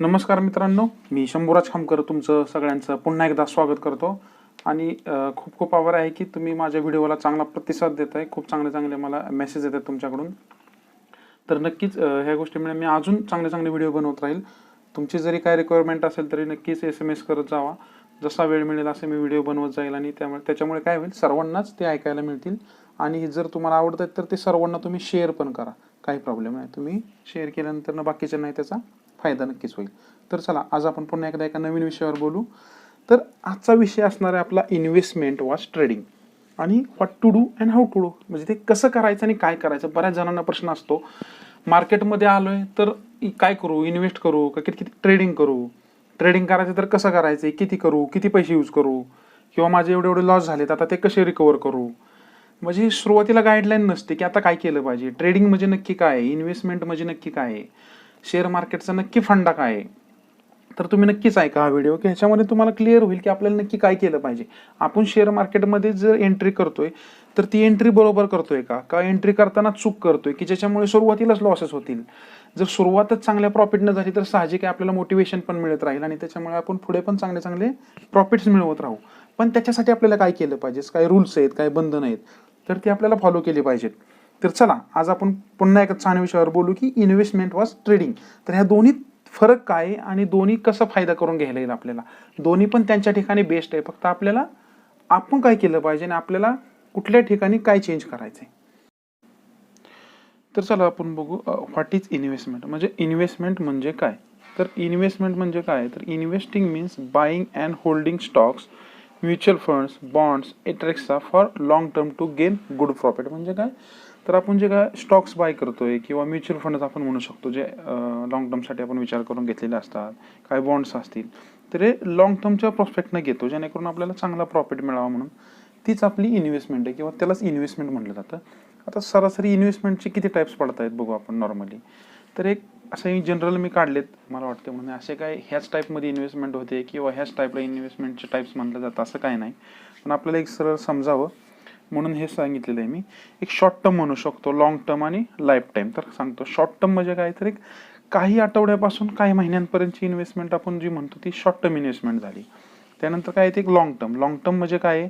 नमस्कार मित्रांनो मी शंभूराज खामकर तुमचं सगळ्यांचं पुन्हा एकदा स्वागत करतो. आणि खूप खूप आभार आहे की तुम्ही माझ्या व्हिडिओला चांगला प्रतिसाद देत आहे खूप चांगले चांगले मला मेसेज येतात तुमच्याकडून. तर नक्कीच ह्या गोष्टीमुळे मी अजून चांगले चांगले व्हिडिओ बनवत राहील. तुमची जरी काय रिक्वायरमेंट असेल तरी नक्कीच एस एम एस करत जावा. जसा वेळ मिळेल असे मी व्हिडिओ बनवत जाईल आणि त्यामुळे त्याच्यामुळे काय होईल सर्वांनाच ते ऐकायला मिळतील. आणि जर तुम्हाला आवडत आहेत तर ते सर्वांना तुम्ही शेअर पण करा. काही प्रॉब्लेम नाही. तुम्ही शेअर केल्यानंतर ना बाकीच्या नाही त्याचा फायदा नक्कीच होईल. तर चला आज आपण पुन्हा एकदा एका नवीन विषयावर बोलू. तर आजचा विषय असणार आहे आपला इन्व्हेस्टमेंट वॉज ट्रेडिंग आणि what to do and how to do म्हणजे ते कसं करायचं आणि काय करायचं? बऱ्याच जणांना प्रश्न असतो. मार्केटमध्ये आलोय तर काय करू? इन्व्हेस्ट करू का किती किती ट्रेडिंग करू? ट्रेडिंग करायचं तर कसं करायचं? किती करू? किती पैसे यूज करू? किंवा माझे एवढे एवढे लॉस झालेत आता ते कसे रिकवर करू? म्हणजे सुरुवातीला गाईडलाईन नसते की आता काय केलं पाहिजे? ट्रेडिंग म्हणजे नक्की काय आहे? इन्व्हेस्टमेंट म्हणजे नक्की काय आहे? शेअर मार्केटचा नक्की फंडा काय आहे? तर तुम्ही नक्कीच ऐका हा व्हिडिओ की ह्याच्यामध्ये तुम्हाला क्लिअर होईल की आपल्याला नक्की काय केलं पाहिजे. आपण शेअर मार्केटमध्ये जर एंट्री करतोय तर ती एंट्री बरोबर करतोय का? का एंट्री करताना चूक करतोय? की ज्याच्यामुळे सुरुवातीलाच लॉसेस होतील? जर सुरुवातच चांगल्या प्रॉफिटनं झाली तर साहजिक आहे आपल्याला मोटिवेशन पण मिळत राहील आणि त्याच्यामुळे आपण पुढे पण चांगले चांगले प्रॉफिट्स मिळवत राहू. पण त्याच्यासाठी आपल्याला काय केलं पाहिजे? काय रूल्स आहेत काय बंधन आहेत? तर ते आपल्याला फॉलो केले पाहिजेत. तर चला आज आपण पुन्हा एका छान विषयावर बोलू की इन्व्हेस्टमेंट वॉज ट्रेडिंग तर ह्या दोन्हीत फरक काय आहे आणि दोन्ही कसा फायदा करून घ्यायला येईल आपल्याला? दोन्ही पण त्यांच्या ठिकाणी बेस्ट आहे. फक्त आपल्याला आपण काय केलं पाहिजे आणि आपल्याला कुठल्या ठिकाणी काय चेंज करायचं आहे तर चला आपण बघू व्हॉट इज इन्व्हेस्टमेंट म्हणजे इन्व्हेस्टमेंट म्हणजे काय? तर इन्व्हेस्टमेंट म्हणजे काय? तर investing means buying and holding stocks mutual funds bonds एट्रेक्सा for long term to gain good profit म्हणजे काय? तर आपण जे काय स्टॉक्स बाय करतोय किंवा म्युच्युअल फंड्स आपण म्हणू शकतो जे लॉंग टर्मसाठी आपण विचार करून घेतलेले असतात काय बॉन्ड्स असतील तर हे लॉंग टर्मच्या प्रॉस्पेक्टनं घेतो जेणेकरून आपल्याला चांगला प्रॉफिट मिळावा म्हणून. तीच आपली इन्व्हेस्टमेंट आहे किंवा त्यालाच इन्व्हेस्टमेंट म्हटलं जातं. आता सरासरी इन्व्हेस्टमेंटचे किती टाईप्स पडत आहेत बघू आपण नॉर्मली तर एक असे जनरल मी काढलेत मला वाटतं म्हणजे असे काय ह्याच टाईपमध्ये इन्व्हेस्टमेंट होते किंवा ह्याच टाईपला इन्व्हेस्टमेंटचे टाईप्स म्हटलं जातं असं काय नाही. पण आपल्याला एक सरळ समजावं. म्हणून हे सांगितलेलं आहे मी. एक शॉर्ट टर्म म्हणू शकतो लॉंग टर्म आणि लाईफ टाईम तर सांगतो शॉर्ट टर्म म्हणजे काय? तर एक काही आठवड्यापासून काही महिन्यांपर्यंतची इन्व्हेस्टमेंट आपण जी म्हणतो ती शॉर्ट टर्म इन्व्हेस्टमेंट झाली. त्यानंतर काय? ते एक लॉंग टर्म लॉंग टर्म म्हणजे काय? आहे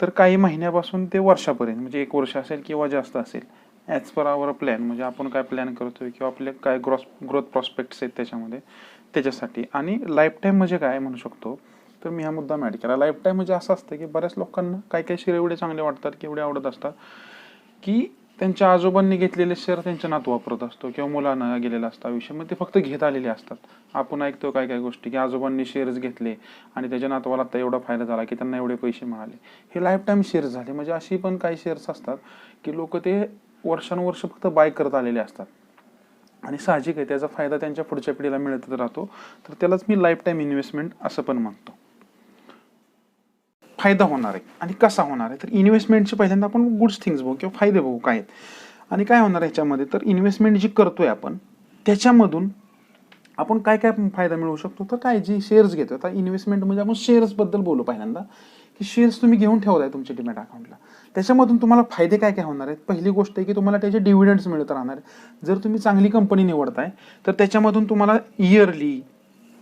तर काही महिन्यापासून ते वर्षापर्यंत म्हणजे एक वर्ष असेल किंवा जास्त असेल. ॲज पर आवर प्लॅन म्हणजे आपण काय प्लॅन करतोय किंवा आपले काय ग्रॉस ग्रोथ प्रॉस्पेक्ट्स आहेत त्याच्यामध्ये त्याच्यासाठी. आणि लाईफ टाईम म्हणजे काय? म्हणू शकतो तर मी हा मुद्दा मॅड केला. लाईफ टाईम म्हणजे असं असतं की बऱ्याच लोकांना काय काय शेअर एवढे चांगले वाटतात की एवढे आवडत असतात की त्यांच्या आजोबांनी घेतलेले शेअर त्यांच्या नातू वापरत असतो किंवा मुलांना गेलेला असता आयुष्य मग ते फक्त घेत आलेले असतात. आपण ऐकतो काय काय गोष्टी की आजोबांनी शेअर्स घेतले आणि त्याच्या नातवाला आता एवढा फायदा झाला की त्यांना एवढे पैसे मिळाले. हे लाईफ टाईम शेअर्स झाले. म्हणजे अशी पण काही शेअर्स असतात की लोक ते वर्षानुवर्ष फक्त बाय करत आलेले असतात. आणि साहजिक आहे त्याचा फायदा त्यांच्या पुढच्या पिढीला मिळतच राहतो. तर त्यालाच मी लाईफ टाईम इन्व्हेस्टमेंट असं पण म्हणतो. फायदा होणार आहे आणि कसा होणार आहे? तर इन्व्हेस्टमेंटचे पहिल्यांदा आपण गुड्स थिंग्स बघू किंवा फायदे बघू काय आहेत. आणि काय होणार आहे याच्यामध्ये तर इन्व्हेस्टमेंट जी करतोय आपण त्याच्यामधून आपण काय काय फायदा मिळवू शकतो? तर काय जे शेअर्स घेतो आता इन्व्हेस्टमेंट म्हणजे आपण शेअर्सबद्दल बोलू पहिल्यांदा. की शेअर्स तुम्ही घेऊन ठेवताय तुमच्या डिमॅट अकाउंटला त्याच्यामधून तुम्हाला फायदे काय काय होणार आहेत? पहिली गोष्ट आहे की तुम्हाला त्याचे डिव्हिडंड्स मिळत राहणार आहेत. जर तुम्ही चांगली कंपनी निवडताय तर त्याच्यामधून तुम्हाला इयरली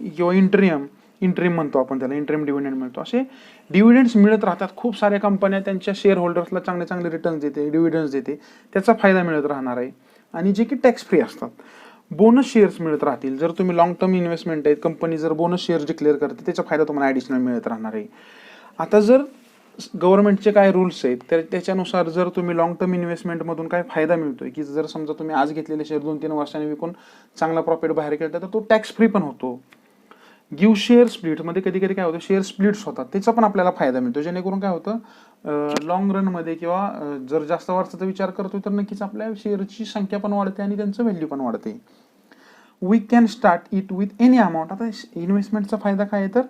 किंवा इंट्रियम इंट्रीम म्हणतो आपण त्याला इंट्रीम डिव्हिडंड मिळतो. असे डिव्हिडंड्स मिळत राहतात. खूप साऱ्या कंपन्या त्यांच्या शेअर होल्डर्सला चांगले चांगले रिटर्न्स देते डिव्हिडंड्स देते. त्याचा फायदा मिळत राहणार आहे. आणि जे की टॅक्स फ्री असतात. बोनस शेअर्स मिळत राहतील. जर तुम्ही लॉंग टर्म इन्व्हेस्टमेंट आहेत कंपनी जर बोनस शेअर्स डिक्लेअर करते त्याचा फायदा तुम्हाला ॲडिशनल मिळत राहणार आहे. आता जर गव्हर्नमेंटचे काय रूल्स आहेत तर त्याच्यानुसार जर तुम्ही लॉंग टर्म इन्व्हेस्टमेंटमधून काय फायदा मिळतो आहे की जर समजा तुम्ही आज घेतलेले शेअर दोन तीन वर्षांनी विकून चांगला प्रॉफिट बाहेर केला तर तो टॅक्स फ्री पण होतो. गिव शेअर स्प्लिटमध्ये कधी कधी काय होतं शेअर स्प्लिट्स होतात. त्याचा पण आपल्याला फायदा मिळतो. जेणेकरून काय होतं लॉंग रनमध्ये किंवा जर जास्त वर्षाचा विचार करतोय तर नक्कीच आपल्या शेअरची संख्या पण वाढते आणि त्यांचं व्हॅल्यू पण वाढते. We can start it with any amount आता इन्व्हेस्टमेंटचा फायदा काय आहे तर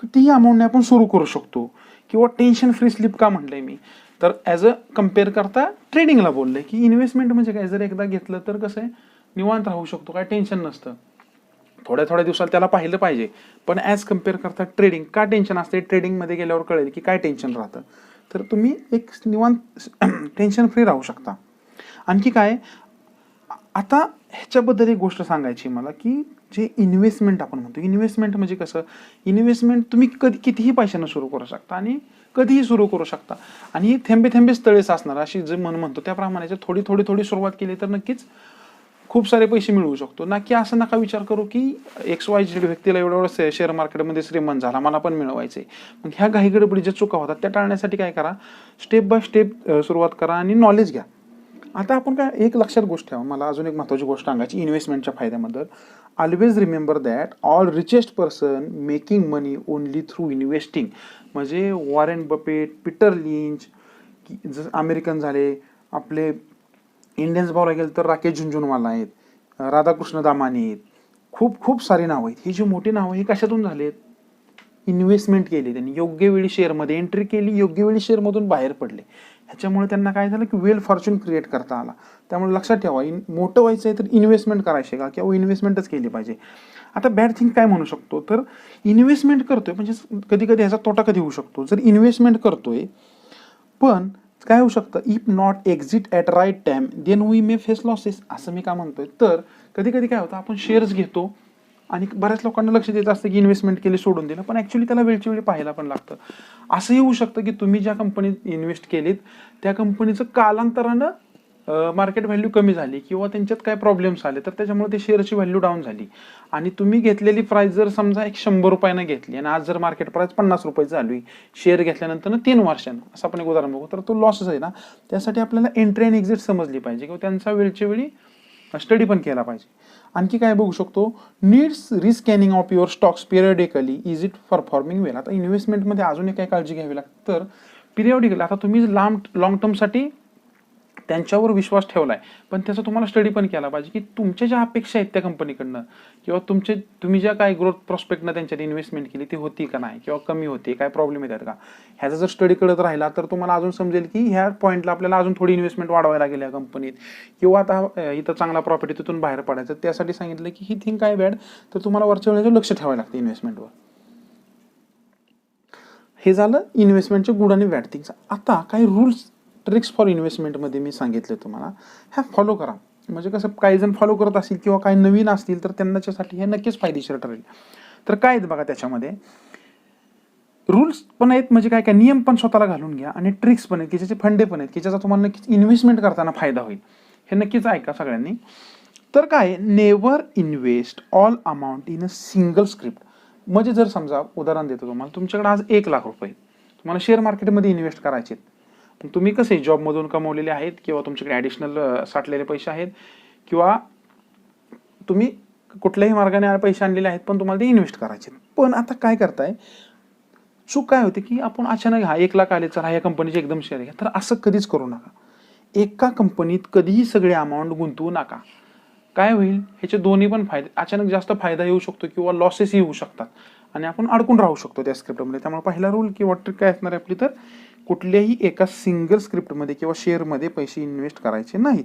कितीही अमाऊंटने आपण सुरू करू शकतो? किंवा टेन्शन फ्री स्लिप का म्हटलंय मी? तर ॲज अ कंपेअर करता ट्रेडिंगला बोललंय की इन्व्हेस्टमेंट म्हणजे काय? जर एकदा घेतलं तर कसं आहे? निवांत राहू शकतो. काय टेन्शन नसतं. थोड्या थोड्या दिवसात त्याला पाहिलं पाहिजे. पण ॲज कंपेअर करता ट्रेडिंग का टेन्शन असते ट्रेडिंगमध्ये गेल्यावर कळेल की काय टेन्शन राहतं. तर तुम्ही एक निवांत टेन्शन फ्री राहू शकता. आणखी काय? आता ह्याच्याबद्दल एक गोष्ट सांगायची मला की जे इन्व्हेस्टमेंट आपण म्हणतो इन्व्हेस्टमेंट म्हणजे कसं? इन्व्हेस्टमेंट तुम्ही कधी कितीही पैशानं सुरू करू शकता आणि कधीही सुरू करू शकता. आणि थेंबे थेंबे थेंबेच तळेच असणार अशी जे मन म्हणतो त्याप्रमाणे जर थोडी थोडी थोडी सुरुवात केली तर नक्कीच खूप सारे पैसे मिळवू शकतो. ना की असं नका विचार करू की एक्स वाय झेड व्यक्तीला एवढं एवढं शेअर मार्केटमध्ये श्रीमंत झाला मला पण मिळवायचे मग ह्या घाईगडबडी ज्या चुका होतात त्या टाळण्यासाठी काय करा? स्टेप बाय स्टेप सुरुवात करा आणि नॉलेज घ्या. आता आपण काय एक लक्षात गोष्ट ठेवा. मला अजून एक महत्त्वाची गोष्ट सांगायची इन्व्हेस्टमेंटच्या फायद्याबद्दल. Always remember that all richest person making money only through investing म्हणजे वॉरेन बपेट पीटर लिंच की जसं अमेरिकन झाले आपले इंडियन्स बघायला गेलं तर राकेश झुंझुनवाला आहेत राधाकृष्ण दामानी आहेत. खूप खूप सारी नावं आहेत. ही जी मोठी नावं ही कशातून झालेत? इन्व्हेस्टमेंट केली त्यांनी. योग्य वेळी शेअरमध्ये एंट्री केली योग्य वेळी शेअरमधून बाहेर पडले. ह्याच्यामुळे त्यांना काय झालं की वेल फॉर्च्यून क्रिएट करता आला. त्यामुळे लक्षात ठेवा इन मोठं व्हायचं आहे तर इन्व्हेस्टमेंट करायचे का? किंवा इन्व्हेस्टमेंटच केली पाहिजे. आता बॅड थिंग काय म्हणू शकतो? तर इन्व्हेस्टमेंट करतोय म्हणजे कधी कधी ह्याचा तोटा कधी होऊ शकतो? जर इन्व्हेस्टमेंट करतोय पण काय होऊ शकतं? If not exit at right time then we may face losses असं मी का म्हणतोय? तर कधी कधी काय होतं? आपण शेअर्स घेतो आणि बऱ्याच लोकांना लक्ष देत असतं की इन्व्हेस्टमेंट केली सोडून दिलं. पण ॲक्च्युली त्याला वेळची वेळी पाहायला पण लागतं. असंही होऊ शकतं की तुम्ही ज्या कंपनीत इन्व्हेस्ट केलीत त्या कंपनीचं कालांतरानं मार्केट व्हॅल्यू कमी झाली किंवा त्यांच्यात काय प्रॉब्लेम्स आले तर त्याच्यामुळे ते शेअरची व्हॅल्यू डाऊन झाली. आणि तुम्ही घेतलेली प्राईस जर समजा एक शंभर रुपयानं घेतली आणि आज जर मार्केट प्राईस पन्नास रुपये झाली शेअर घेतल्यानंतर तीन वर्षानं असं आपण एक उदाहरण बघू तर तो लॉसच आहे ना त्यासाठी आपल्याला एंट्री आणि एक्झिट समजली पाहिजे किंवा त्यांचा वेळच्या वेळी स्टडी पण केला पाहिजे. आणखी काय बघू शकतो needs rescanning of your stocks periodically is it performing well आता इन्व्हेस्टमेंटमध्ये अजून एक काय काळजी घ्यावी लागते तर पिरियडिकली आता तुम्ही लांब लॉंग टर्मसाठी त्यांच्यावर विश्वास ठेवलाय. पण त्याचा तुम्हाला स्टडी पण केला पाहिजे की तुमच्या ज्या अपेक्षा आहेत त्या कंपनीकडनं किंवा तुमचे तुम्ही ज्या काय ग्रोथ प्रॉस्पेक्टनं त्यांच्यात इन्व्हेस्टमेंट केली ती होती का नाही किंवा कमी होती काय प्रॉब्लेम येतात का? ह्याचा जर स्टडी करत राहिला तर तुम्हाला अजून समजेल की ह्या पॉईंटला आपल्याला अजून थोडी इन्व्हेस्टमेंट वाढवायला लागेल या कंपनीत किंवा आता इथं चांगला प्रॉफिट आहे तिथून बाहेर पडायचं त्यासाठी सांगितलं की ही थिंग काय बॅड तर तुम्हाला वरच्या वेळेचं लक्ष ठेवायला लागतं इन्व्हेस्टमेंटवर हे झालं इन्व्हेस्टमेंटचे गुड आणि बॅड थिंग्स आता काही रूल्स ट्रिक्स फॉर इन्व्हेस्टमेंटमध्ये मी सांगितले तुम्हाला. ह्या फॉलो करा. म्हणजे कसं काही जण फॉलो करत असतील किंवा काही नवीन असतील तर त्यांच्यासाठी हे नक्कीच फायदेशीर ठरेल. तर काय आहेत बघा त्याच्यामध्ये? रूल्स पण आहेत म्हणजे काय काय नियम पण स्वतःला घालून घ्या आणि ट्रिक्स पण आहेत की ज्याचे फंडे पण आहेत की ज्याचा तुम्हाला नक्कीच इन्व्हेस्टमेंट करताना फायदा होईल. हे नक्कीच ऐका सगळ्यांनी. तर काय never invest all amount in a single script म्हणजे जर समजा उदाहरण देतो तुम्हाला तुमच्याकडे आज एक लाख रुपये तुम्हाला शेअर मार्केटमध्ये इन्व्हेस्ट करायचे आहेत. पण तुम्ही कसे जॉबमधून कमवलेले आहेत किंवा तुमच्याकडे ॲडिशनल साठलेले पैसे आहेत? किंवा तुम्ही कुठल्याही मार्गाने पैसे आणलेले आहेत पण तुम्हाला ते इन्व्हेस्ट करायचे आहेत. पण आता काय करताय? चूक काय होते की आपण अचानक हा एक लाख आले चला या कंपनीचे एकदम शेअर घ्या. तर असं कधीच करू नका. एका कंपनीत कधीही सगळे अमाऊंट गुंतवू नका. काय होईल? ह्याचे दोन्ही पण फायदे अचानक जास्त फायदा येऊ शकतो किंवा लॉसेसही होऊ शकतात. आणि आपण अडकून राहू शकतो त्या स्क्रिप्टमध्ये त्यामुळे पहिला रूल किंवा ट्रिक काय असणार आहे आपली तर कुठल्याही एका सिंगल स्क्रिप्टमध्ये किंवा शेअरमध्ये पैसे इन्व्हेस्ट करायचे नाहीत.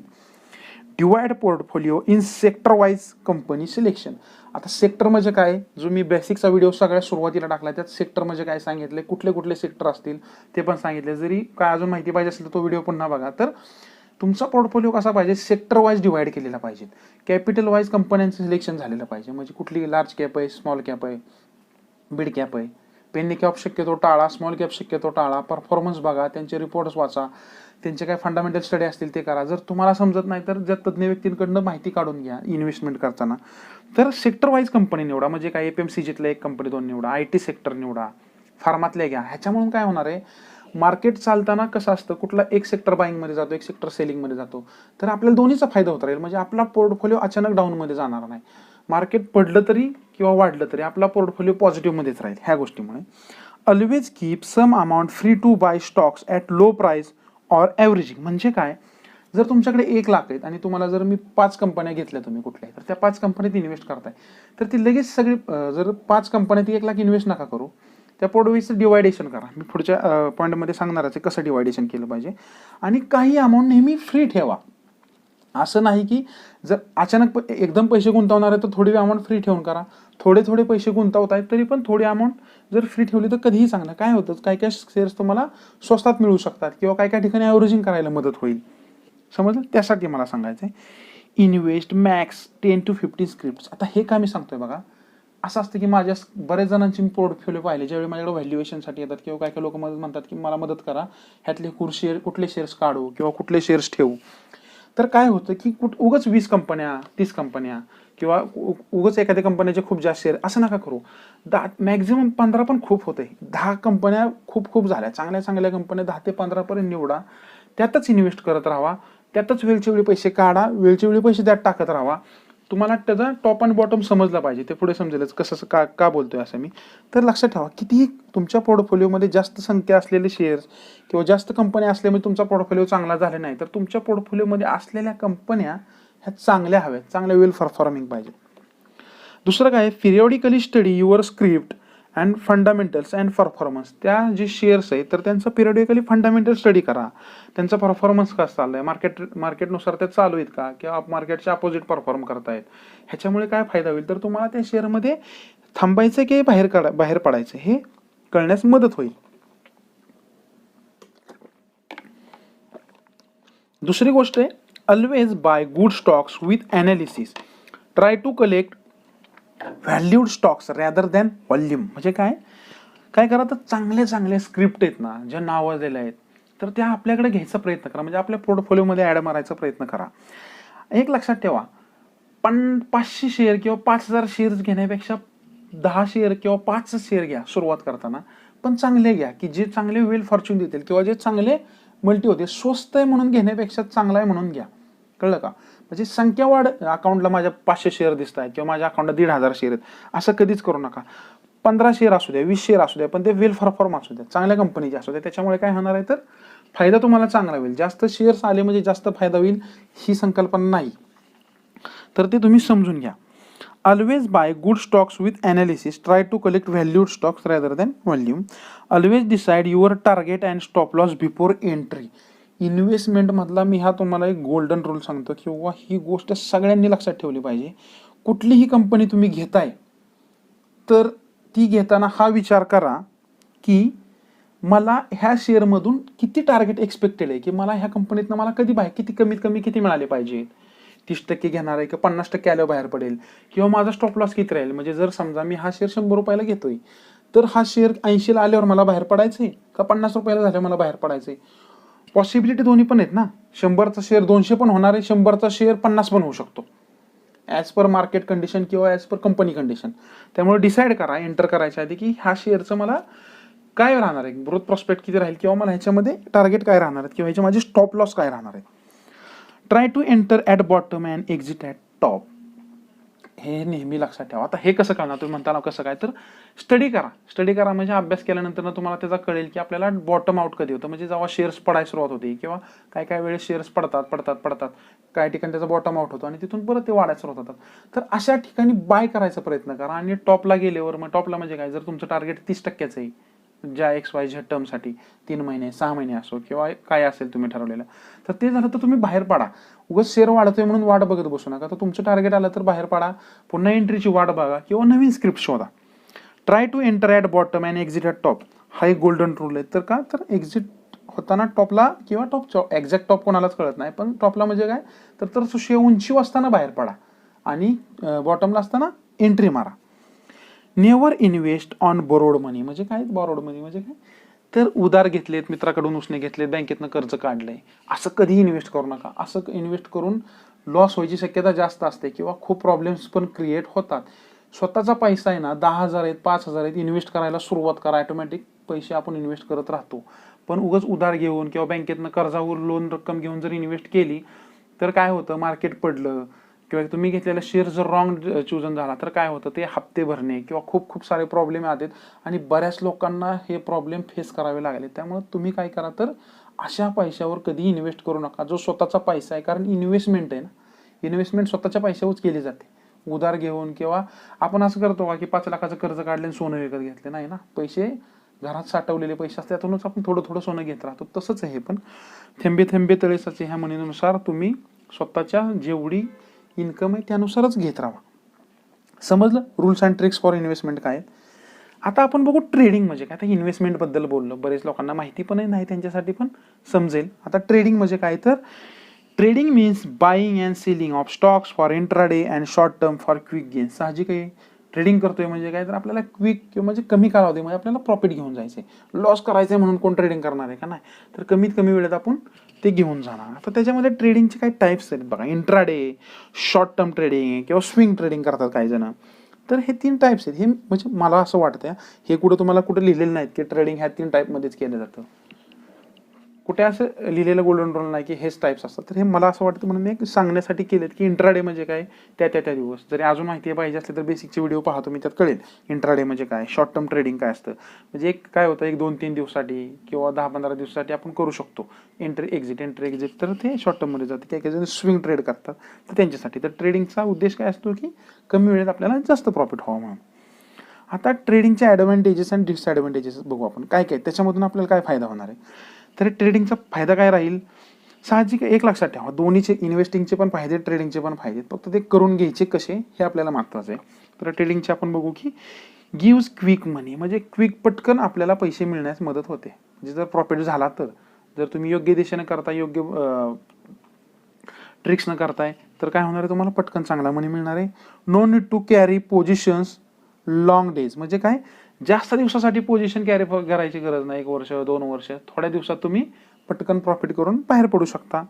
Divide portfolio in sector wise company selection आता सेक्टर म्हणजे काय? जो मी बेसिकचा व्हिडिओ सगळ्या सुरुवातीला टाकला त्यात सेक्टर म्हणजे काय सांगितले कुठले कुठले सेक्टर असतील ते पण सांगितले जरी काय अजून माहिती पाहिजे असेल तर तो व्हिडिओ पुन्हा बघा. तर तुमचा पोर्टफोलिओ कसा पाहिजे? सेक्टर वाईज डिवाइड केलेला पाहिजे. कॅपिटल वाईज कंपन्यांचं सिलेक्शन झालेलं पाहिजे. म्हणजे कुठली लार्ज कॅप आहे स्मॉल कॅप आहे बिड कॅप आहे. पेनी कॅप शक्यतो टाळा स्मॉल कॅप शक्यतो टाळा. परफॉर्मन्स बघा त्यांचे रिपोर्ट्स वाचा. त्यांचे काय फंडामेंटल स्टडी असतील ते करा. जर तुम्हाला समजत नाही तर ज्या तज्ज्ञ व्यक्तींकडनं माहिती काढून घ्या इन्व्हेस्टमेंट करताना. तर सेक्टर वाईज कंपनी निवडा. म्हणजे काय एफ एम सी जीतलं एक कंपनी दोन निवडा आय टी सेक्टर निवडा. फार्मातल्या घ्या. ह्याच्यामुळून काय होणार आहे? मार्केट चालताना कसं असतं? कुठला एक सेक्टर बाईंगमध्ये जातो एक सेक्टर सेलिंगमध्ये जातो. तर आपल्याला दोन्हीचा फायदा होत राहील. म्हणजे आपला पोर्टफोलिओ अचानक डाऊनमध्ये जाणार नाही. मार्केट पडलं तरी किंवा वाढलं तरी आपला पोर्टफोलिओ पॉझिटिव्हमध्येच राहील ह्या गोष्टीमुळे. Always keep some amount free to buy stocks at low price or averaging म्हणजे काय? जर तुमच्याकडे एक लाख आहेत आणि तुम्हाला जर मी पाच कंपन्या घेतल्या तुम्ही कुठल्या तर त्या पाच कंपन्यात इन्व्हेस्ट करताय. तर ती लगेच सगळी जर पाच कंपन्यात एक लाख इन्व्हेस्ट नका करू. त्या पोर्टफोलिओचं डिवायडेशन करा. मी पुढच्या पॉईंटमध्ये सांगणारच आहे कसं डिवायडेशन केलं पाहिजे. आणि काही अमाऊंट नेहमी फ्री ठेवा. असं नाही की जर अचानक एकदम पैसे गुंतवणार आहे तर थोडी अमाऊंट फ्री ठेवून करा. थोडे थोडे पैसे गुंतवत आहेत तरी पण थोडी अमाऊंट जर फ्री ठेवली तर कधीही चांगलं काय होतं? काय काय शेअर्स तुम्हाला स्वस्तात मिळू शकतात किंवा काय काय ठिकाणी ॲव्हरेजिंग करायला मदत होईल. समजलं? त्यासाठी मला सांगायचं आहे invest max ten to fifteen script आता हे का मी सांगतोय बघा? असं असतं की माझ्या बऱ्याच जणांची मी पोर्टफोलिओ पाहिले. ज्यावेळी माझ्याकडे व्हॅल्युएशनसाठी येतात किंवा काय काय लोक मदत म्हणतात की मला मदत करा. ह्यातले कुर शेअर कुठले शेअर्स काढू किंवा कुठले शेअर्स ठेवू. तर काय होतं की कुठ उगच वीस कंपन्या तीस कंपन्या किंवा उ- उगच एखाद्या कंपन्याचे खूप जास्त शेअर असं नका करू. दहा मॅक्झिमम पंधरा पण खूप होते. दहा कंपन्या खूप खूप झाल्या. चांगल्या चांगल्या कंपन्या दहा ते पंधरापर्यंत निवडा. त्यातच इन्व्हेस्ट करत राहा. त्यातच वेळच्या वेळी पैसे काढा. वेळच्या वेळी पैसे त्यात टाकत राहा. तुम्हाला त्याचा टॉप अँड बॉटम समजला पाहिजे. ते पुढे समजेलच कसं का का बोलतोय असं मी. तर लक्षात ठेवा कितीही तुमच्या पोर्टफोलिओमध्ये जास्त संख्या असलेले शेअर्स किंवा जास्त कंपन्या असल्यामुळे म्हणजे तुमचा पोर्टफोलिओ चांगला झाला नाही तर तुमच्या पोर्टफोलिओमध्ये असलेल्या कंपन्या ह्या चांगल्या हव्यात चांगल्या वेल परफॉर्मिंग पाहिजे दुसरं काय periodically study your script and fundamentals and performance त्या जे शेअर्स आहेत तर त्यांचं पिरियडिकली फंडामेंटल स्टडी करा. त्यांचा परफॉर्मन्स कसा चाललाय? मार्केट मार्केटनुसार ते चालू आहेत का? किंवा मार्केटच्या अपोजिट परफॉर्म करतायत. ह्याच्यामुळे काय फायदा होईल? तर तुम्हाला त्या शेअरमध्ये थांबायचं की बाहेर काढा बाहेर पडायचं हे कळण्यास मदत होईल. दुसरी गोष्ट आहे always buy good stocks with analysis try to collect valued stocks rather than volume म्हणजे काय? काय करा तर चांगले चांगले स्क्रिप्ट आहेत ना ज्या नावाजलेल्या आहेत तर त्या आपल्याकडे घ्यायचा प्रयत्न करा. म्हणजे आपल्या पोर्टफोलिओमध्ये ॲड मारायचा प्रयत्न करा. एक लक्षात ठेवा पण पाचशे शेअर किंवा पाच हजार शेअर्स घेण्यापेक्षा दहा शेअर किंवा पाच शेअर घ्या सुरुवात करताना. पण चांगले घ्या की जे चांगले वेल फॉर्च्यून देतील. किंवा जे चांगले मल्टी होते स्वस्त आहे म्हणून घेण्यापेक्षा चांगला आहे म्हणून घ्या. कळलं का? म्हणजे संख्या वाढ अकाउंटला माझ्या पाचशे शेअर दिसत आहेत किंवा माझ्या अकाउंटला दीड हजार शेअर आहेत. असं कधीच करू नका. पंधरा शेअर असू द्या वीस शेअर असू द्या पण ते वेल परफॉर्म असू द्या. चांगल्या कंपनीचे असू द्या. त्याच्यामुळे काय होणार आहे तर फायदा तुम्हाला चांगला होईल. जास्त शेअर्स आले म्हणजे जास्त फायदा होईल ही संकल्पना नाही. तर ते तुम्ही समजून घ्या. Always buy good stocks with analysis try to collect valued stocks rather than volume always decide your target and stop loss before entry इन्व्हेस्टमेंटमधला मी हा तुम्हाला एक गोल्डन रूल सांगतो किंवा ही गोष्ट सगळ्यांनी लक्षात ठेवली पाहिजे. कुठलीही कंपनी तुम्ही घेताय तर ती घेताना हा विचार करा की मला ह्या शेअरमधून किती टार्गेट एक्सपेक्टेड आहे की मला ह्या कंपनीतनं मला कधी बाहेर किती कमीत कमी किती मिळाले पाहिजे? तीस टक्के घेणार आहे की? पन्नास टक्के आल्यावर बाहेर पडेल. किंवा माझा स्टॉप लॉस किती राहील? म्हणजे जर समजा मी हा शेअर शंभर रुपयाला घेतोय तर हा शेअर ऐंशीला आल्यावर मला बाहेर पडायचं आहे का पन्नास रुपयाला झाल्यावर मला बाहेर पडायचं आहे पॉसिबिलिटी दोन्ही पण आहेत ना. शंभरचा शेअर दोनशे पण होणार आहे शंभरचा शेअर पन्नास पण होऊ शकतो. ॲज पर मार्केट कंडिशन किंवा ॲज पर कंपनी कंडिशन त्यामुळे डिसाईड करा एंटर करायच्या आधी की ह्या शेअरचं मला काय राहणार आहे? ग्रोथ प्रॉस्पेक्ट किती राहील किंवा मला ह्याच्यामध्ये टार्गेट काय राहणार आहेत? किंवा ह्याचे माझे स्टॉप लॉस काय राहणार आहे? Try to enter at bottom and exit at top हे नेहमी लक्षात ठेवा. आता हे कसं करणार? तुम्ही म्हणताना कसं काय? तर स्टडी करा. स्टडी करा म्हणजे अभ्यास केल्यानंतर ना तुम्हाला त्याचा कळेल की आपल्याला बॉटम आउट कधी होतं. म्हणजे जेव्हा शेअर्स पडायला सुरुवात होते किंवा काय काय वेळेस शेअर्स पडतात पडतात पडतात. काही ठिकाणी त्याचा बॉटम आउट होतो आणि तिथून परत ते वाढायला सुरुवात होतात. तर अशा ठिकाणी बाय करायचा प्रयत्न करा आणि टॉपला गेल्यावर मग टॉपला म्हणजे काय? जर तुमचं टार्गेट तीस टक्क्याचं आहे ज्या एक्स वाय झेड टर्मसाठी तीन महिने सहा महिने असो किंवा काय असेल तुम्ही ठरवलेलं. तर ते झालं तर तुम्ही बाहेर पडा. उगाच शेअर वाढतोय म्हणून वाट बघत बसू नका. तर तुमचं टार्गेट आलं तर बाहेर पडा. पुन्हा एंट्रीची वाट बघा किंवा नवीन स्क्रिप्ट शोधा. Try to enter at bottom and exit at top हा एक गोल्डन रूल आहे. तर का? तर एक्झिट होताना टॉपला किंवा टॉप एक्झॅक्ट टॉप कोणालाच कळत नाही. पण टॉपला म्हणजे काय? तर तर सुशे उंची असताना बाहेर पडा. आणि बॉटमला असताना एंट्री मारा. Never invest on borrowed money म्हणजे काय? बोरोड मनी म्हणजे काय? तर उधार घेतलेत मित्राकडून उसने घेतलेत बँकेतनं कर्ज काढलंय. असं कधी इन्व्हेस्ट करू नका. असं इन्व्हेस्ट करून लॉस व्हायची शक्यता जास्त असते किंवा खूप प्रॉब्लेम्स पण क्रिएट होतात. स्वतःचा पैसा आहे ना दहा हजार आहेत पाच हजार आहेत इन्व्हेस्ट करायला सुरुवात करा. ऑटोमॅटिक पैसे आपण इन्व्हेस्ट करत राहतो. पण उगाच उधार घेऊन किंवा बँकेतनं कर्जावर लोन रक्कम घेऊन जर इन्व्हेस्ट केली तर काय होतं? मार्केट पडलं. किंवा तुम्ही घेतलेला शेअर जर रॉंग चूजन झाला तर काय होतं? ते हप्ते भरणे किंवा खूप खूप सारे प्रॉब्लेम आहेत आणि बऱ्याच लोकांना हे प्रॉब्लेम फेस करावे लागले. त्यामुळे तुम्ही काय करा तर अशा पैशावर कधी इन्व्हेस्ट करू नका. जो स्वतःचा पैसा आहे कारण इन्व्हेस्टमेंट आहे ना इन्व्हेस्टमेंट स्वतःच्या पैशावरच केली जाते. उधार घेऊन किंवा आपण असं करतो का की पाच लाखाचं कर्ज काढले आणि सोनं विकत घेतले? नाही ना. पैसे घरात साठवलेले पैसे असतात त्यातूनच आपण थोडं थोडं सोनं घेत राहतो. तसंच आहे पण थेंबे थेंबे तळेसाचे ह्या म्हणीनुसार तुम्ही स्वतःच्या जेवढी इन्कम आहे त्यानुसारच घेत राहा समजलं? Rules and tricks for investment काय? आता आपण बघू ट्रेडिंग म्हणजे काय? आता इन्व्हेस्टमेंटबद्दल बोललो. बरेच लोकांना माहिती पण नाही त्यांच्यासाठी पण समजेल. आता ट्रेडिंग म्हणजे काय? तर trading means buying and selling of stocks for intraday and short term for quick gain साहजिक आहे. ट्रेडिंग करतोय म्हणजे काय? तर आपल्याला क्विक किंवा म्हणजे कमी कालावधीमध्ये आपल्याला प्रॉफिट घेऊन जायचं आहे लॉस करायचं आहे म्हणून कोण ट्रेडिंग करणार आहे का? नाही. तर कमीत कमी वेळेत आपण ते घेऊन जाणार. तर त्याच्यामध्ये ट्रेडिंगचे काही टाईप्स आहेत बघा. इंट्राडे शॉर्ट टर्म ट्रेडिंग किंवा स्विंग ट्रेडिंग करतात काही जण. तर हे तीन टाईप्स आहेत. हे म्हणजे मला असं वाटतं हे कुठं तुम्हाला कुठं लिहिलेलं नाहीत की ट्रेडिंग ह्या तीन टाईपमध्येच केलं जातं. कुठे असं लिहिलेलं गोल्डन रूल नाही की हेच टाईप्स असतात. तर हे मला असं वाटतं म्हणून मी एक सांगण्यासाठी केलेत की इंट्राडे म्हणजे काय? त्या त्या त्या दिवस. जरी अजून माहिती पाहिजे असली तर बेसिकचे व्हिडिओ पाहतो मी त्यात कळेल इंट्राडे म्हणजे काय? शॉर्ट टर्म ट्रेडिंग काय असतं? म्हणजे एक काय होतं? एक दोन तीन दिवसासाठी किंवा दहा पंधरा दिवसासाठी आपण करू शकतो. एंट्री एक्झिट एंट्री एक्झिट तर ते शॉर्ट टर्ममध्ये जाते. काही काही जण स्विंग ट्रेड करतात. तर त्यांच्यासाठी. तर ट्रेडिंगचा उद्देश काय असतो की कमी वेळेत आपल्याला जास्त प्रॉफिट व्हावं म्हणून. आता ट्रेडिंगचे ॲडव्हान्टेजेस आणि डिसॲडव्हान्टेजेस बघू आपण. काय काय त्याच्यामधून आपल्याला काय फायदा होणार आहे? तर ट्रेडिंगचा फायदा काय राहील? साहजिक एक लक्षात ठेवा. दोन्हीचे इन्व्हेस्टिंगचे पण फायदे ट्रेडिंगचे पण फायदे. फक्त ते करून घ्यायचे कसे हे आपल्याला महत्त्वाचं आहे. तर ट्रेडिंगचे आपण बघू की गिव्ज क्विक मनी म्हणजे क्विक पटकन आपल्याला पैसे मिळण्यास मदत होते. म्हणजे जर प्रॉफिट झाला तर. जर तुम्ही योग्य दिशेने करताय योग्य ट्रिक्स न करताय तर काय होणार आहे तुम्हाला? पटकन चांगला मनी मिळणार आहे. No need to carry positions long days म्हणजे काय? जास्त दिवसासाठी पोझिशन कॅरी करायची गरज नाही एक वर्ष दोन वर्ष. थोड्या दिवसात तुम्ही पटकन प्रॉफिट करून बाहेर पडू शकता.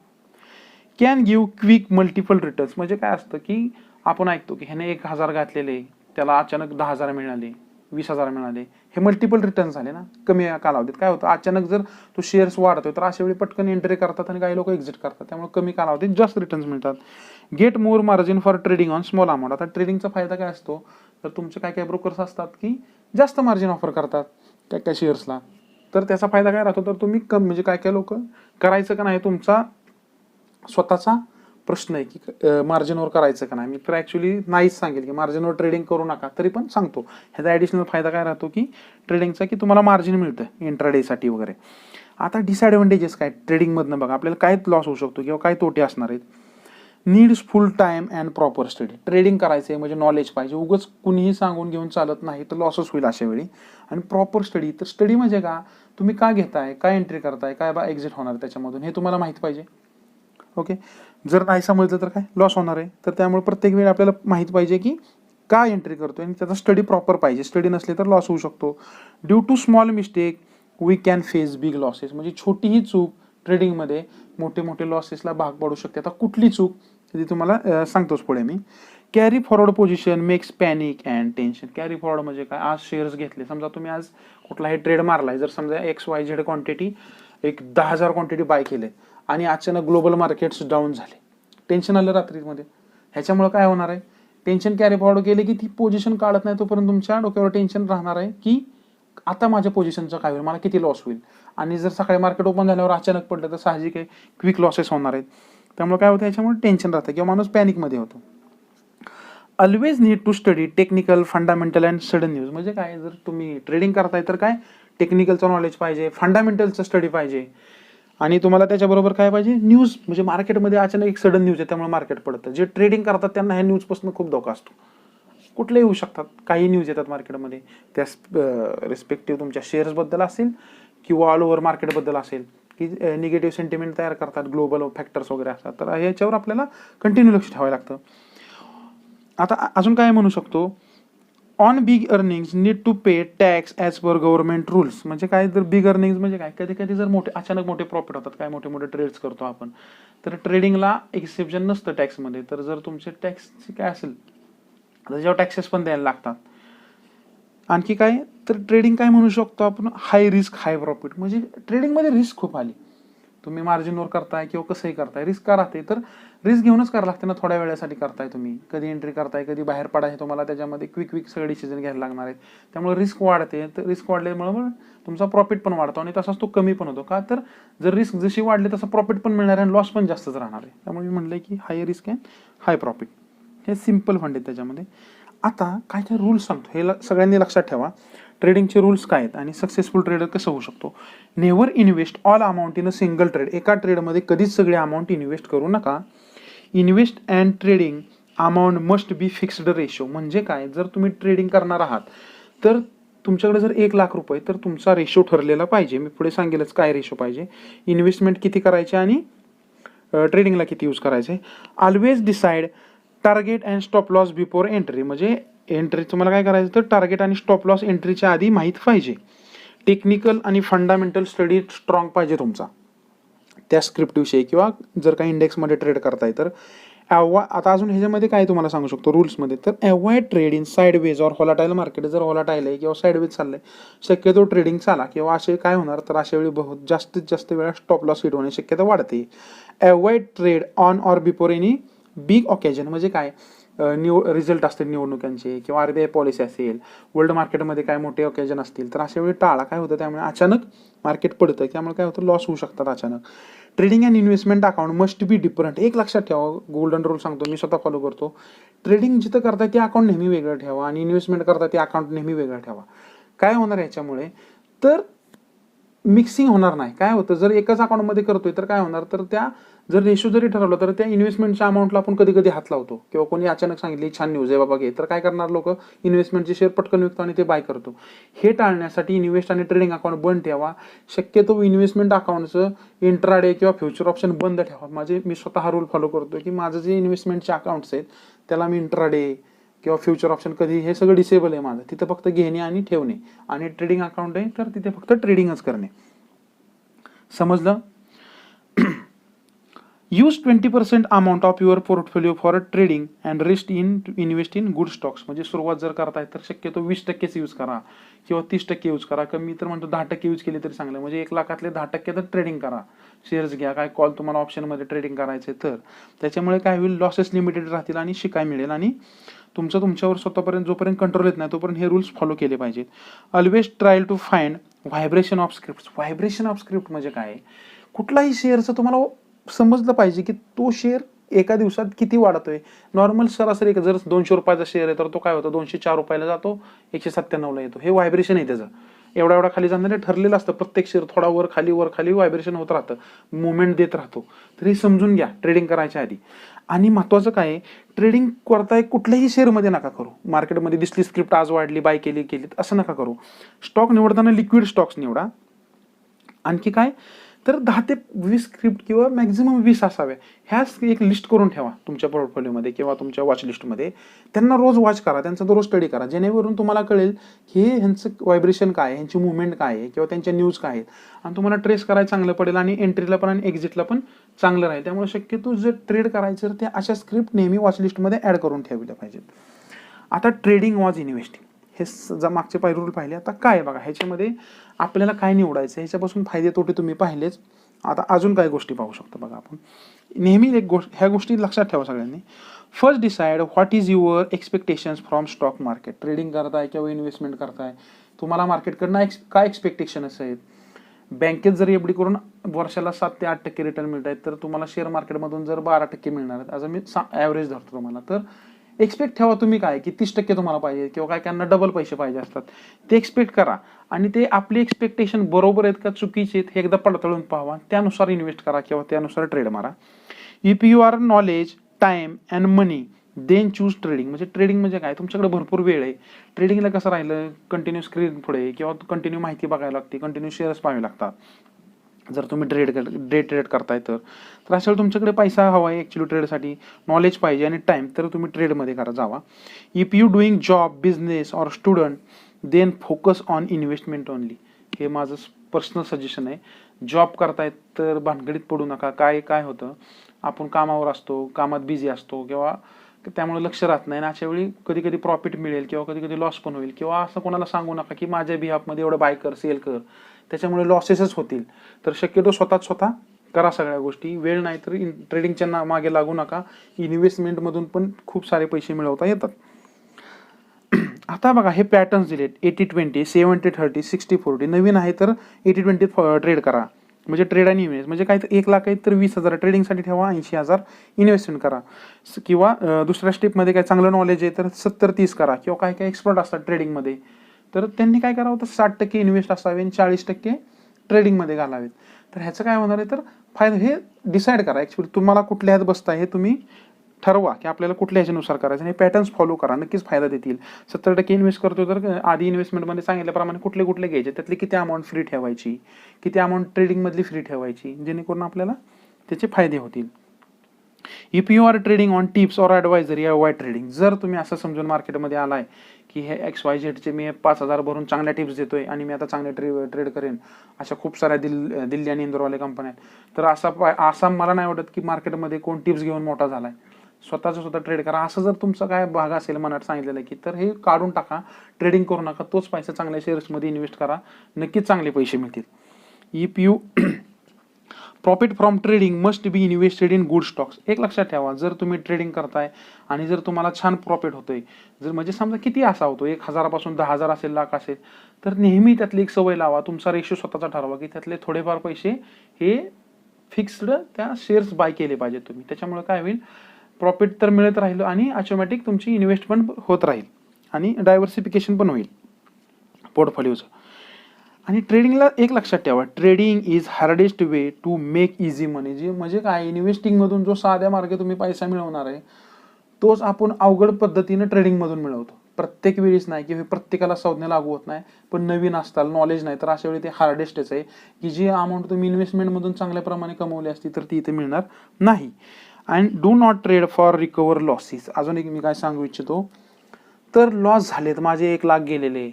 Can give quick multiple returns म्हणजे काय असतं की आपण ऐकतो की ह्याने एक हजार घातलेले त्याला अचानक दहा हजार मिळाले वीस हजार मिळाले. हे मल्टिपल रिटर्न झाले ना कमी कालावधीत. काय होतं? अचानक जर तो शेअर्स वाढतोय तर अशा वेळी पटकन एंट्री करतात आणि काही लोक एक्झिट करतात. त्यामुळे कमी कालावधीत जास्त रिटर्न्स मिळतात. Get more margin for trading on small amount आता ट्रेडिंगचा फायदा काय असतो? तर तुमचे काय काय ब्रोकर्स असतात की जास्त मार्जिन ऑफर करतात काय काय शेअर्सला तर त्याचा फायदा काय राहतो? तर तुम्ही कम म्हणजे काय काय लोक करायचं का नाही तुमचा स्वतःचा प्रश्न आहे की मार्जिनवर करायचं का नाही. मी तर ॲक्च्युली नाहीच सांगेल की मार्जिनवर ट्रेडिंग करू नका तरी पण सांगतो. ह्याचा ॲडिशनल फायदा काय राहतो की ट्रेडिंगचा की तुम्हाला मार्जिन मिळतं इंट्राडेसाठी वगैरे. आता डिसॲडव्हान्टेजेस काय? ट्रेडिंगमधनं बघा आपल्याला काय लॉस होऊ शकतो किंवा काय तोटे असणार आहेत. Needs full time and proper study. Trading करायचं आहे म्हणजे नॉलेज पाहिजे. उगंच कुणीही सांगून घेऊन चालत नाही तर लॉसच होईल अशा वेळी. आणि प्रॉपर स्टडी तर स्टडी म्हणजे का? तुम्ही का घेताय? काय एंट्री करताय? काय बा एक्झिट होणार त्याच्यामधून? हे तुम्हाला माहीत पाहिजे. ओके जर नाही समजलं तर काय? लॉस होणार आहे. तर त्यामुळे प्रत्येक वेळी आपल्याला माहीत पाहिजे की का एंट्री करतोय आणि त्याचा स्टडी प्रॉपर पाहिजे. स्टडी नसले तर लॉस होऊ शकतो. Due to small mistake we can face big losses म्हणजे छोटीही चूक ट्रेडिंगमध्ये मोठे मोठे लॉसेसला भाग पाडू शकते. आता कुठली चूक? ती तुम्हाला सांगतोच पुढे मी. Carry forward position makes panic and tension carry forward म्हणजे काय? आज शेअर्स घेतले. समजा तुम्ही आज कुठलाही ट्रेड मारलाय. जर समजा एक्स वाय झेड क्वांटिटी एक दहा हजार क्वांटिटी बाय केले आणि अचानक ग्लोबल मार्केट्स डाऊन झाले. टेन्शन आलं रात्रीमध्ये. ह्याच्यामुळे काय होणार आहे? टेन्शन कॅरी फॉरवर्ड केले की ती पोझिशन काढत नाही तोपर्यंत तुमच्या डोक्यावर टेन्शन राहणार आहे की आता माझ्या पोझिशनचं काय होईल? मला किती लॉस होईल? आणि जर सकाळी मार्केट ओपन झाल्यावर अचानक पडलं तर साहजिक आहे क्विक लॉसेस होणार आहेत. त्यामुळे काय होतं याच्यामुळे टेन्शन राहतं किंवा माणूस पॅनिकमध्ये होतो. Always need to study technical fundamental and sudden news म्हणजे काय जर तुम्ही ट्रेडिंग करताय तर काय टेक्निकलचं नॉलेज पाहिजे फंडामेंटलचं स्टडी पाहिजे. आणि तुम्हाला त्याच्याबरोबर काय पाहिजे न्यूज म्हणजे मार्केटमध्ये अचानक एक सडन न्यूज आहे त्यामुळे मार्केट पडतं. जे ट्रेडिंग करतात त्यांना ह्या न्यूजपासून खूप धोका असतो. कुठले येऊ शकतात. काही न्यूज येतात मार्केटमध्ये त्या रिस्पेक्टिव्ह तुमच्या शेअर्सबद्दल असेल किंवा ऑल ओव्हर मार्केटबद्दल असेल. की निगेटिव्ह सेंटिमेंट तयार करतात ग्लोबल फॅक्टर्स वगैरे असतात. तर याच्यावर आपल्याला कंटिन्यू लक्ष ठेवावं लागतं. आता अजून काय म्हणू शकतो? On big earnings need to pay tax as per government rules म्हणजे काय? जर बिग अर्निंग्स म्हणजे काय? कधी कधी जर मोठे अचानक मोठे प्रॉफिट होतात काय मोठे मोठे ट्रेड्स करतो आपण तर ट्रेडिंगला एक्सेप्शन नसतं टॅक्समध्ये तर जर तुमचे टॅक्सचे काय असेल त्याच्यावर टॅक्सेस पण द्यायला लागतात. आणखी काय? तर ट्रेडिंग काय म्हणू शकतो आपण? हाय रिस्क हाय प्रॉफिट म्हणजे ट्रेडिंगमध्ये रिस्क खूप आली. तुम्ही मार्जिनवर करताय किंवा कसंही करताय रिस्क का राहते? तर रिस्क घेऊनच करावं लागते ना थोड्या वेळासाठी करताय तुम्ही. कधी एंट्री करताय कधी बाहेर पडाय तुम्हाला त्याच्यामध्ये क्विक क्विक सगळे डिसिजन घ्यायला लागणार आहेत. त्यामुळे रिस्क वाढते. तर रिस्क वाढल्यामुळे तुमचा प्रॉफिट पण वाढतो आणि तसाच तो कमी पण होतो का? तर जर रिस्क जशी वाढली तसं प्रॉफिट पण मिळणार आहे आणि लॉस पण जास्तच राहणार आहे. त्यामुळे मी म्हणलं की हाय रिस्क आहे हाय प्रॉफिट हे सिंपल फंड आहेत त्याच्यामध्ये. आता काय काय रूल्स सांगतो? हे ल सगळ्यांनी लक्षात ठेवा. ट्रेडिंगचे रूल्स काय आहेत? आणि सक्सेसफुल ट्रेडर कसं होऊ शकतो? Never invest all amount in a single trade एका ट्रेडमध्ये कधीच सगळे अमाऊंट इन्व्हेस्ट करू नका. Invest and trading amount must be fixed ratio म्हणजे काय? जर तुम्ही ट्रेडिंग करणार आहात तर तुमच्याकडे जर एक लाख रुपये तर तुमचा रेशो ठरलेला पाहिजे. मी पुढे सांगेलच काय रेशो पाहिजे. इन्व्हेस्टमेंट किती करायचे आणि ट्रेडिंगला किती यूज करायचे? Always decide target and stop loss before entry म्हणजे एंट्री तुम्हाला काय करायचं तर टार्गेट आणि स्टॉप लॉस एंट्रीच्या आधी माहीत पाहिजे. टेक्निकल आणि फंडामेंटल स्टडी स्ट्रॉंग पाहिजे तुमचा. त्या स्क्रिप्टविषयी किंवा जर काही इंडेक्समध्ये ट्रेड करताय तर ॲवा आता अजून ह्याच्यामध्ये काय तुम्हाला सांगू शकतो? रूल्समध्ये तर avoid trade in sideways or volatile market जर हॉलाटाईल आहे किंवा साईडवेज चाललंय शक्यतो ट्रेडिंग चाला किंवा असे काय होणार तर अशा वेळी बहुत जास्तीत जास्त वेळा स्टॉप लॉस हिट होण्याची शक्यता वाढते. Avoid trade on or before any big occasion म्हणजे काय? निव रिझल्ट असतील निवडणुकांचे किंवा आर बी आय पॉलिसी असेल वर्ल्ड मार्केटमध्ये काय मोठे ऑकेजन असतील तर अशा वेळी टाळा. काय होतं? त्यामुळे अचानक मार्केट पडतं त्यामुळे काय होतं? लॉस होऊ शकतात अचानक. Trading and investment account must be different एक लक्षात ठेवा. गोल्डन रूल सांगतो. मी स्वतः फॉलो करतो. ट्रेडिंग जिथं करता ते अकाउंट नेहमी वेगळं ठेवा आणि इन्व्हेस्टमेंट करता ते अकाउंट नेहमी वेगळं ठेवा. काय होणार याच्यामुळे? तर मिक्सिंग होणार नाही. काय होतं? जर एकाच अकाउंटमध्ये करतोय तर काय होणार? तर त्या जर रेशो जरी ठरवलं तर त्या इन्व्हेस्टमेंटच्या अमाऊंटला आपण कधी कधी हात लावतो. किंवा कोणी अचानक सांगितली छान न्यूज आहे बाबा घे. तर काय करणार लोक? इन्व्हेस्टमेंटचे शेअर पटकन विकतो आणि ते बाय करतो. हे टाळण्यासाठी इन्व्हेस्ट आणि ट्रेडिंग अकाउंट बंद ठेवा. शक्यतो इन्व्हेस्टमेंट अकाउंटचं इंट्राडे किंवा फ्युचर ऑप्शन बंद ठेवा. माझे मी स्वतः हा रूल फॉलो करतो की माझं जे इन्व्हेस्टमेंटचे अकाउंट्स आहेत त्याला मी इंट्राडे किंवा फ्युचर ऑप्शन कधी हे सगळं डिसेबल आहे माझं. तिथं फक्त घेणे आणि ठेवणे. आणि ट्रेडिंग अकाउंट आहे तर तिथे फक्त ट्रेडिंगच करणे. समजलं? Use twenty percent amount of your portfolio for trading and rest in invest in good stocks म्हणजे सुरुवात जर करताय तर शक्यतो वीस टक्केच यूज करा. किंवा तीस टक्के यूज करा. कमी तर म्हणतो दहा टक्के यूज केले तरी चांगलं. म्हणजे एक लाखातले दहा टक्के तर ट्रेडिंग करा. शेअर्स घ्या. काय कॉल तुम्हाला ऑप्शनमध्ये ट्रेडिंग करायचे तर. त्याच्यामुळे काय होईल? लॉसेस लिमिटेड राहतील आणि शिकाय मिळेल. आणि तुमचं तुमच्यावर स्वतःपर्यंत जोपर्यंत कंट्रोल येत नाही तोपर्यंत हे रूल्स फॉलो केले पाहिजेत. Always trial to find vibration of script vibration of script म्हणजे काय? कुठलाही शेअरचं तुम्हाला समजलं पाहिजे की तो शेअर एका दिवसात किती वाढतोय. नॉर्मल सरासरी एक जर दोनशे रुपयाचा शेअर आहे तर तो काय होतो? दोनशे चार रुपयाला जातो एकशे सत्त्याण्णवला येतो. हे व्हायब्रेशन आहे त्याचं. एवढा एवढा खाली जाणारे ठरलेलं असतं. प्रत्येक शेअर थोडा वर खाली वर खाली व्हायब्रेशन होत राहतं. मुवमेंट देत राहतो. तर हे समजून घ्या. ट्रेडिंग करायच्या आधी. आणि महत्त्वाचं काय आहे ट्रेडिंग करताय कुठल्याही शेअरमध्ये नका करू. मार्केटमध्ये दिसली स्क्रिप्ट आज वाढली बाय केली केली असं नका करू. स्टॉक निवडताना लिक्विड स्टॉक्स निवडा. आणखी काय? तर दहा ते वीस स्क्रिप्ट किंवा मॅक्झिमम वीस असाव्या ह्याच एक लिस्ट करून ठेवा तुमच्या पोर्टफोलिओमध्ये किंवा तुमच्या वॉच लिस्टमध्ये त्यांना रोज वॉच करा त्यांचा दररोज स्टडी करा. जेणेकरून तुम्हाला कळेल की हे ह्यांचं व्हायब्रेशन काय आहे ह्यांची मुवमेंट काय आहे किंवा त्यांच्या न्यूज काय आहेत. आणि तुम्हाला ट्रेस करायला चांगलं पडेल आणि एंट्रीला पण आणि एक्झिटला पण चांगलं राहील. त्यामुळे शक्यतो जर ट्रेड करायचं तर त्या अशा स्क्रिप्ट नेहमी वॉच लिस्टमध्ये ॲड करून ठेवल्या पाहिजेत. आता ट्रेडिंग वॉज इन्व्हेस्टिंग हे स- मागचे पाय रूल पाहिले आता काय आहे बघा ह्याच्यामध्ये आपल्याला काय निवडायचं ह्याच्यापासून फायदे तोटे तुम्ही पाहिलेच. आता अजून काय गोष्टी पाहू शकतो बघा आपण. नेहमी एक गोष्ट ह्या गोष्टी लक्षात ठेवा सगळ्यांनी. First decide what is your expectations from stock market trading करताय किंवा इन्व्हेस्टमेंट करताय? तुम्हाला मार्केटकडनं एक्स काय एक्सपेक्टेशन्स आहेत बँकेत जर एफडी करून वर्षाला सात ते आठ टक्के रिटर्न मिळत आहेत तर तुम्हाला शेअर मार्केटमधून जर बारा टक्के मिळणार आहेत असं मी सा ॲव्हरेज धरतो तुम्हाला. तर एक्सपेक्ट ठेवा तुम्ही काय की तीस टक्के तुम्हाला पाहिजे किंवा काय त्यांना डबल पैसे पाहिजे असतात. ते एक्सपेक्ट करा. आणि ते आपली एक्सपेक्टेशन बरोबर आहेत का चुकीचे आहेत हे एकदा पडताळून पाहावा त्यानुसार इन्व्हेस्ट करा किंवा त्यानुसार ट्रेड मारा. If you are knowledge time and money then choose trading म्हणजे ट्रेडिंग म्हणजे काय? तुमच्याकडे भरपूर वेळ आहे. ट्रेडिंगला कसं राहिलं? कंटिन्यू स्क्रीन पुढे किंवा कंटिन्यू माहिती बघायला लागते कंटिन्यू शेअर्स पाहावे लागतात. जर तुम्ही ट्रेड कर डे ट्रेड करताय तर. तर अशा वेळी तुमच्याकडे पैसा हवा आहे ॲक्च्युली ट्रेडसाठी नॉलेज पाहिजे आणि टाईम तर तुम्ही ट्रेडमध्ये करा जावा. If you doing job business or student then focus on investment only हे माझं पर्सनल सजेशन आहे. जॉब करतायत तर भानगडीत पडू नका. काय काय होतं? आपण कामावर असतो कामात बिझी असतो किंवा त्यामुळे लक्ष राहत नाही. आणि अशा वेळी कधी कधी प्रॉफिट मिळेल किंवा कधी कधी लॉस पण होईल. किंवा असं कोणाला सांगू नका की माझ्या बिहाफमध्ये एवढं बाय कर सेल कर. त्याच्यामुळे लॉसेसच होतील. तर शक्यतो स्वतःच स्वतः करा सगळ्या गोष्टी. वेळ नाही तर ट्रेडिंगच्या ना मागे लागू नका. इन्व्हेस्टमेंटमधून पण खूप सारे पैसे मिळवता येतात. आता बघा हे पॅटर्न्स दिलेत. Eighty twenty seventy thirty sixty forty नवीन आहे तर एटी ट्वेंटी ट्रेड करा. म्हणजे ट्रेड आणि इन्व्हेस्ट म्हणजे काय तर एक लाख आहे तर वीस हजार. ट्रेडिंगसाठी ठेवा ऐंशी हजार. इन्व्हेस्टमेंट करा. किंवा दुसऱ्या स्टेपमध्ये काय चांगलं नॉलेज आहे तर सत्तर तीस करा. किंवा काय काय एक्सपर्ट असतात ट्रेडिंगमध्ये तर त्यांनी काय करावं? तर साठ टक्के इन्व्हेस्ट असावे आणि चाळीस टक्के ट्रेडिंगमध्ये घालावेत. तर ह्याचं काय होणार आहे? तर फायदा हे डिसाईड करा. ॲक्च्युली तुम्हाला कुठल्या ह्यात बसता हे तुम्ही ठरवा की आपल्याला कुठल्या ह्याच्यानुसार करायचं आणि पॅटर्न्स फॉलो करा. नक्कीच फायदा देतील. सत्तर टक्के इन्व्हेस्ट करतो तर आधी इन्व्हेस्टमेंटमध्ये सांगितल्याप्रमाणे कुठले कुठले घ्यायचे? त्यातली किती अमाऊंट फ्री ठेवायची? किती अमाऊंट ट्रेडिंगमधली फ्री ठेवायची? जेणेकरून आपल्याला त्याचे फायदे होतील. If you are trading on tips or advisory why trading जर तुम्ही असं समजून मार्केटमध्ये आलाय की हे एक्स वाय झेडचे मी पाच हजार भरून चांगल्या टिप्स देतोय आणि मी आता चांगले ट्रे ट्रेड करेन अशा खूप साऱ्या दिल दिल्ली आणि इंदोरवाले कंपन्या आहेत. तर असा असा मला नाही वाटत की मार्केटमध्ये कोण टिप्स घेऊन मोठा झालाय. स्वतःचं स्वतः ट्रेड करा. असं जर तुमचा काय भाग असेल मनात सांगितलेलं की तर हे काढून टाका. ट्रेडिंग करू नका. तोच पैसा चांगल्या शेअर्समध्ये इन्व्हेस्ट करा. नक्कीच चांगले पैसे मिळतील. If you profit from trading must be invested in good stocks एक लक्षात ठेवा जर तुम्ही ट्रेडिंग करताय आणि जर तुम्हाला छान प्रॉफिट होतोय जर म्हणजे समजा किती असा होतो एक हजारापासून दहा हजार असेल लाख असेल तर नेहमी त्यातली एक सवय लावा. तुमचा रेशो स्वतःचा ठरवा की त्यातले थोडेफार पैसे हे फिक्स्ड त्या शेअर्स बाय केले पाहिजे तुम्ही. त्याच्यामुळे काय होईल? प्रॉफिट तर मिळत राहील आणि ऑटोमॅटिक तुमची इन्व्हेस्टमेंट होत राहील आणि डायव्हर्सिफिकेशन पण होईल. पोर्टफोलिओचं आणि ट्रेडिंगला एक लक्षात ठेवा. Trading is hardest way to make easy money जे म्हणजे काय? इन्व्हेस्टिंगमधून जो साध्या मार्गे तुम्ही पैसा मिळवणार आहे तोच आपण अवघड पद्धतीनं ट्रेडिंगमधून मिळवतो. प्रत्येक वेळीच नाही की प्रत्येकाला संज्ञा लागू होत नाही पण नवीन असताल नॉलेज नाही तर अशा वेळी ते हार्डेस्टच आहे. की जी अमाऊंट तुम्ही इन्व्हेस्टमेंटमधून चांगल्या प्रमाणे कमवली असती तर ती इथे मिळणार नाही. And do not trade for recover losses अजून एक मी काय सांगू इच्छितो? तर लॉस झालेत माझे एक लाख गेलेले.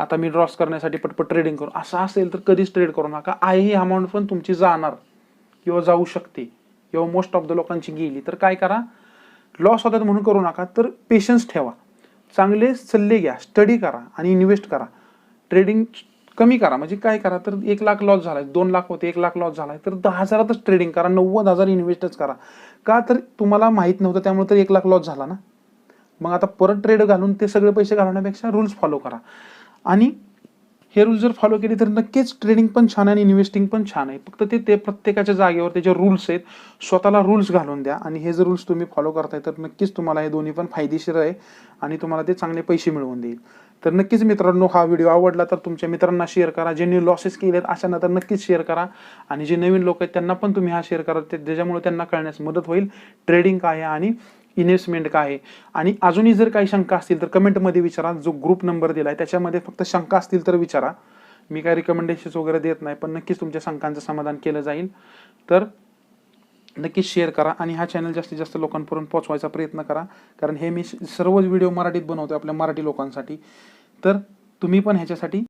आता मी ड्रॉस करण्यासाठी पटपट ट्रेडिंग करू. असं असेल तर कधीच ट्रेड करू नका. आहे ही अमाऊंट पण तुमची जाणार किंवा जाऊ शकते किंवा मोस्ट ऑफ द लोकांची गेली तर काय करा? लॉस होतात म्हणून करू नका तर पेशन्स ठेवा. चांगले सल्ले घ्या स्टडी करा आणि इन्व्हेस्ट करा. ट्रेडिंग कमी करा. म्हणजे काय करा? तर एक लाख लॉस झालाय दोन लाख होते एक लाख लॉस झालाय तर दहा हजारातच ट्रेडिंग करा नव्वद हजार इन्व्हेस्टच करा. का तर तुम्हाला माहीत नव्हतं त्यामुळे तर एक लाख लॉस झाला ना? मग आता परत ट्रेड घालून ते सगळे पैसे घालवण्यापेक्षा रूल्स फॉलो करा. आणि हे रूल्स जर फॉलो केले तर नक्कीच ट्रेडिंग पण छान आहे आणि इन्व्हेस्टिंग पण छान आहे. फक्त ते ते प्रत्येकाच्या जागेवर त्याचे रूल्स आहेत स्वतःला रूल्स घालून द्या. आणि हे जर रूल्स तुम्ही फॉलो करताय तर नक्कीच तुम्हाला हे दोन्ही पण फायदेशीर आहे आणि तुम्हाला ते चांगले पैसे मिळवून देईल. तर नक्कीच मित्रांनो हा व्हिडिओ आवडला तर तुमच्या मित्रांना शेअर करा. ज्यांनी लॉसेस केले आहेत अशांना तर नक्कीच शेअर करा. आणि जे नवीन लोक आहेत त्यांना पण तुम्ही हा शेअर करा. ते त्यांना कळण्यास मदत होईल. ट्रेडिंग काय आहे आणि इन्व्हेस्टमेंट काय आहे? आणि अजूनही जर काही शंका असतील तर कमेंटमध्ये विचारा. जो ग्रुप नंबर दिला आहे त्याच्यामध्ये फक्त शंका असतील तर विचारा. मी काय रिकमेंडेशन्स वगैरे देत नाही पण नक्कीच तुमच्या शंकांचं समाधान केलं जाईल. तर नक्कीच शेअर करा आणि हा चॅनल जास्तीत जास्त लोकांपर्यंत पोहोचवायचा प्रयत्न करा. कारण हे मी सर्वच व्हिडिओ मराठीत बनवतो आपल्या मराठी लोकांसाठी. तर तुम्ही पण ह्याच्यासाठी